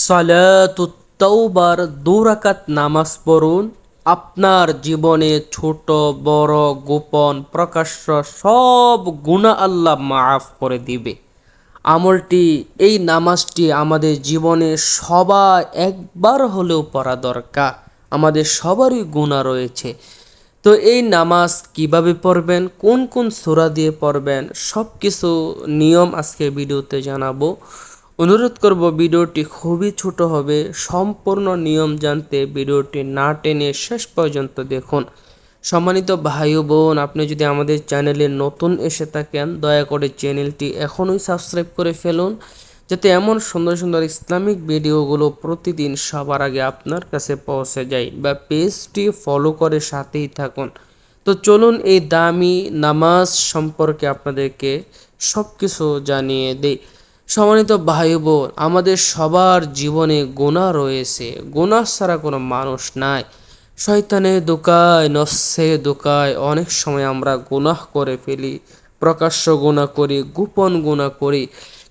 সালাতুত্তৌবার দুরাকাত নামাজ পড়ুন। আপনার জীবনে ছোট, বড়, গোপন, প্রকাশ্য সব গুণা আল্লাহ মাফ করে দিবে। আমলটি, এই নামাজটি আমাদের জীবনে সবাই একবার হলেও পড়া দরকার। আমাদের সবারই গুণা রয়েছে। তো এই নামাজ কীভাবে পড়বেন, কোন কোন সূরা দিয়ে পড়বেন সব কিছু নিয়ম আজকে ভিডিওতে জানাব। অনুরোধ করব ভিডিওটি খুবই ছোট হবে, সম্পূর্ণ নিয়ম জানতে ভিডিওটি না টেনে শেষ পর্যন্ত দেখুন। সম্মানিত ভাই বোন আপনি যদি আমাদের চ্যানেলে নতুন এসে থাকেন, দয়া করে চ্যানেলটি এখনই সাবস্ক্রাইব করে ফেলুন, যাতে এমন সুন্দর সুন্দর ইসলামিক ভিডিওগুলো প্রতিদিন সবার আগে আপনার কাছে পৌঁছে যায় বা পেজটি ফলো করে সাথেই থাকুন। তো চলুন এই দামি নামাজ সম্পর্কে আপনাদেরকে সব কিছু জানিয়ে দেই। সম্মানিত ভাই বোন, আমাদের সবার জীবনে গোনা রয়েছে। গোনা ছাড়া কোনো মানুষ নাই। শয়তানের দোকায় নস্যে দোকায় অনেক সময় আমরা গুনাহ করে ফেলি, প্রকাশ্য গুণা করি, গোপন গুণা করি।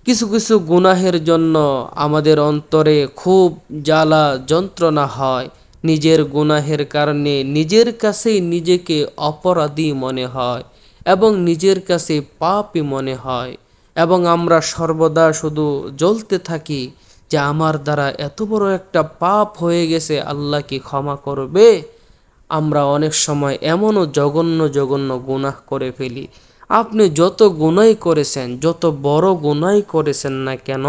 কিছু কিছু গুনাহের জন্য আমাদের অন্তরে খুব জ্বালা, যন্ত্রণা হয়। নিজের গুনাহের কারণে নিজের কাছেই নিজেকে অপরাধী মনে হয় এবং নিজের কাছে পাপই মনে হয়। এবং আমরা সর্বদা শুধু জ্বলতে থাকি যে আমার দ্বারা এত বড় একটা পাপ হয়ে গেছে, আল্লাহ কি ক্ষমা করবে? আমরা অনেক সময় এমনও জঘন্য জঘন্য গুনাহ করে ফেলি। আপনি যত গুনাই করেছেন, যত বড় গুনাই করেছেন না কেন,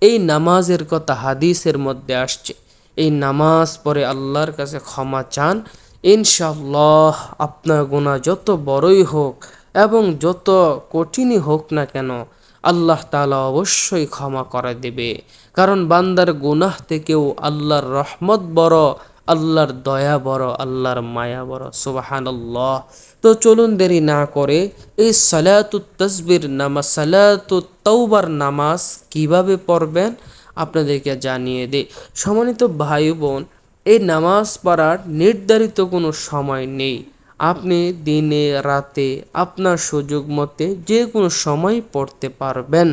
এই নামাজের কথা হাদিসের মধ্যে আসছে। এই নামাজ পরে আল্লাহর কাছে ক্ষমা চান। ইনশাল্লাহ আপনার গুণা যত বড়ই হোক এবং যত কঠিনই হোক না কেন, আল্লাহ তালা অবশ্যই ক্ষমা করে দেবে। কারণ বান্দার গুনাহ থেকেও আল্লাহর রহমত বড়, আল্লাহর দয়া বড়, আল্লাহর মায়া বড়। সুবাহান আল্লাহ তো চলুন দেরি না করে এই সালাতু তসবির নামাজ, সালাতু তৌবার নামাজ কীভাবে পড়বেন আপনাদেরকে জানিয়ে দে সম্মানিত ভাই বোন এই নামাজ পড়ার নির্ধারিত কোনো সময় নেই। আপনি দিনে, রাতে আপনার সুযোগ মতে যে কোনো সময় পড়তে পারবেন।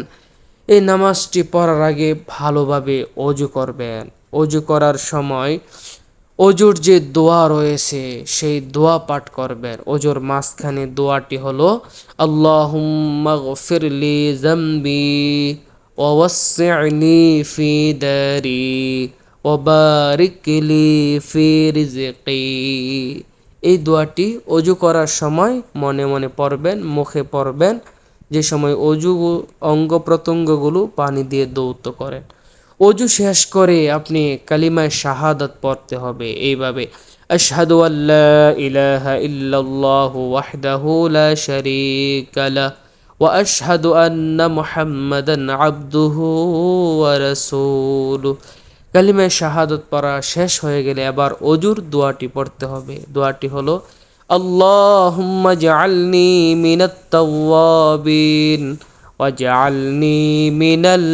এই নামাজটি পড়ার আগে ভালোভাবে অজু করবেন। অজু করার সময় অজুর যে দোয়া রয়েছে, সেই দোয়া পাঠ করবেন। অজুর মাঝখানে দোয়াটি হলো, আল্লাহুম্মা গফিরলি জাম্বি ওয়াসি'নি ফি দারি ওবারিক লি ফি এই দোয়াটি অজু করার সময় মনে মনে পড়বেন, মুখে পড়বেন। যে সময় অজু অঙ্গ প্রত্যঙ্গগুলো পানি দিয়ে দৌত করেন। অজু শেষ করে আপনি কালিমায় শাহাদত পড়তে হবে। এইভাবে শারীকা লা ওয়া আশহাদু আন্না মুহাম্মাদান আবদুহু ওয়া রাসূলুহু। কালিমায় শাহাদত পড়া শেষ হয়ে গেলে আবার অজুর দোয়াটি পড়তে হবে। দোয়াটি হলো মিনাল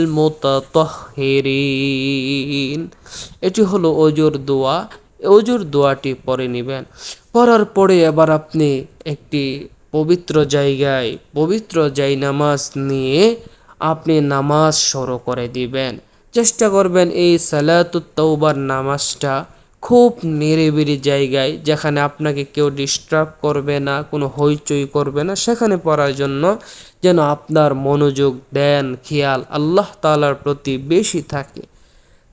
এটি হলো অজুর দোয়া। অজুর দোয়াটি পরে নেবেন। পড়ার পরে আবার আপনি একটি পবিত্র জায়গায় পবিত্র জাই নামাজ নিয়ে আপনি নামাজ শুরু করে দিবেন। চেষ্টা করবেন এই সালাতুত তৌবার নামাজটা খুব নিরিবিলি জায়গায় যেখানে আপনাকে কেউ ডিস্টার্ব করবে না, কোনো হইচই করবে না। সেখানে পড়ার জন্য যেন আপনার মনোযোগ দেন খেয়াল আল্লাহ তালার প্রতি বেশি থাকে।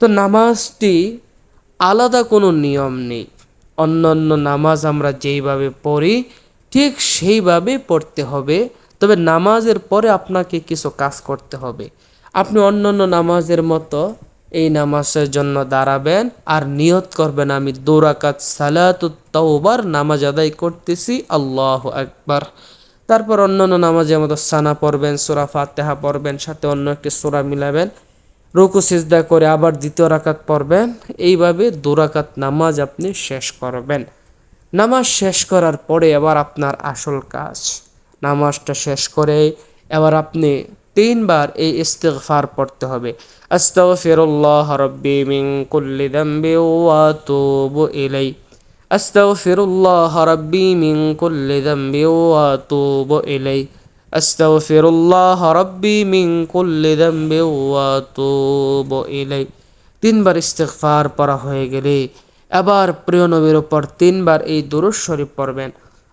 তো নামাজটি আলাদা কোনো নিয়ম নেই। অন্যান্য নামাজ আমরা যেইভাবে পড়ি, ঠিক সেইভাবে পড়তে হবে। তবে নামাজের পরে আপনাকে কিছু কাজ করতে হবে। আপনি অন্যান্য নামাজের মতো এই নামাজের জন্য দাঁড়াবেন আর নিয়ত করবেন, আমি দৌরাকাত সালাত তওবার নামাজ আদায় করতেছি, আল্লাহ একবার তারপর অন্যান্য নামাজের মতো সানা পড়বেন, সোরা ফাতেহা পড়বেন, সাথে অন্য একটি সোরা মিলাবেন। রুকু, সিজদা করে আবার দ্বিতীয় রাকাত পড়বেন। এইভাবে দুরাকাত নামাজ আপনি শেষ করবেন। নামাজ শেষ করার পরে এবার আপনার আসল কাজ। নামাজটা শেষ করে এবার আপনি তিনবার এই ইস্তেগফার পড়তে হবে। আস্তাগফিরুল্লাহ রাব্বি মিন কুল্লি যামবি ওয়া আতুবু ইলাই। আস্তাগফিরুল্লাহ রাব্বি মিন কুল্লি যামবি ওয়া আতুবু ইলাই। আস্তাগফিরুল্লাহ রাব্বি মিন কুল্লি যামবি ওয়া আতুবু ইলাই। তিনবার ইস্তেগফার পড়া হয়ে গেলে এবার প্রিয় নবীর উপর তিনবার এই দুরুদ শরীফ পড়বেন।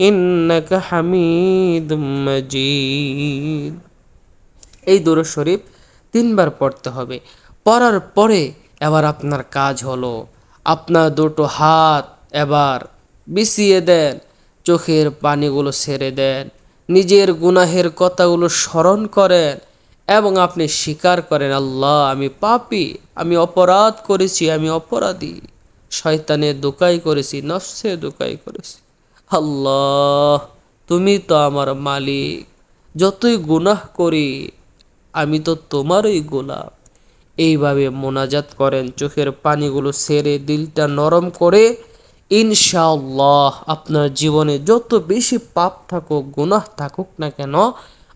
ইন্নাক হামিদ মজিদ। এই দরুদ শরীফ তিনবার পড়তে হবে। পড়ার পরে এবার আপনার কাজ হলো আপনার দুটো হাত এবার বিছিয়ে দেন, চোখের পানিগুলো ছেড়ে দেন, নিজের গুনাহের কথাগুলো স্মরণ করেন এবং আপনি স্বীকার করেন, আল্লাহ, আমি পাপি, আমি অপরাধ করেছি, আমি অপরাধী। শয়তানে দোকাই করেছি নফসে দোকাই করেছি। আল্লাহ, তুমি তো আমার মালিক। যতই গুনাহ করি, আমি তো তোমারই গোলাপ এইভাবে মোনাজাত করেন, চোখের পানিগুলো সেরে দিলটা নরম করে। ইনশাআল্লাহ, আপনার জীবনে যত বেশি পাপ থাকুক, গুনাহ থাকুক না কেন,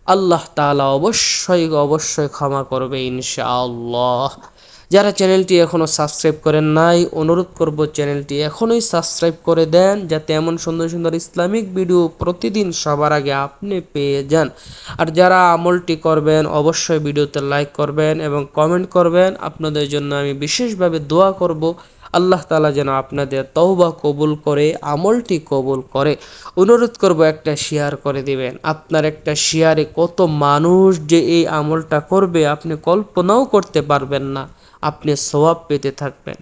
আল্লাহ তাআলা অবশ্যই অবশ্যই ক্ষমা করবে ইনশাআল্লাহ। যারা চ্যানেলটি এখনও সাবস্ক্রাইব করেন নাই, অনুরোধ করব চ্যানেলটি এখনই সাবস্ক্রাইব করে দেন, যাতে এমন সুন্দর সুন্দর ইসলামিক ভিডিও প্রতিদিন সবার আগে আপনি পেয়ে যান। আর যারা আমলটি করবেন, অবশ্যই ভিডিওতে লাইক করবেন এবং কমেন্ট করবেন। আপনাদের জন্য আমি বিশেষভাবে দোয়া করব, আল্লাহ তালা যেন আপনাদের তওবা কবুল করে, আমলটি কবুল করে। অনুরোধ করব একটা শেয়ার করে দিবেন। আপনার একটা শেয়ারে কত মানুষ যে এই আমলটা করবে, আপনি কল্পনাও করতে পারবেন না। আপনি সওয়াব পেতে থাকবেন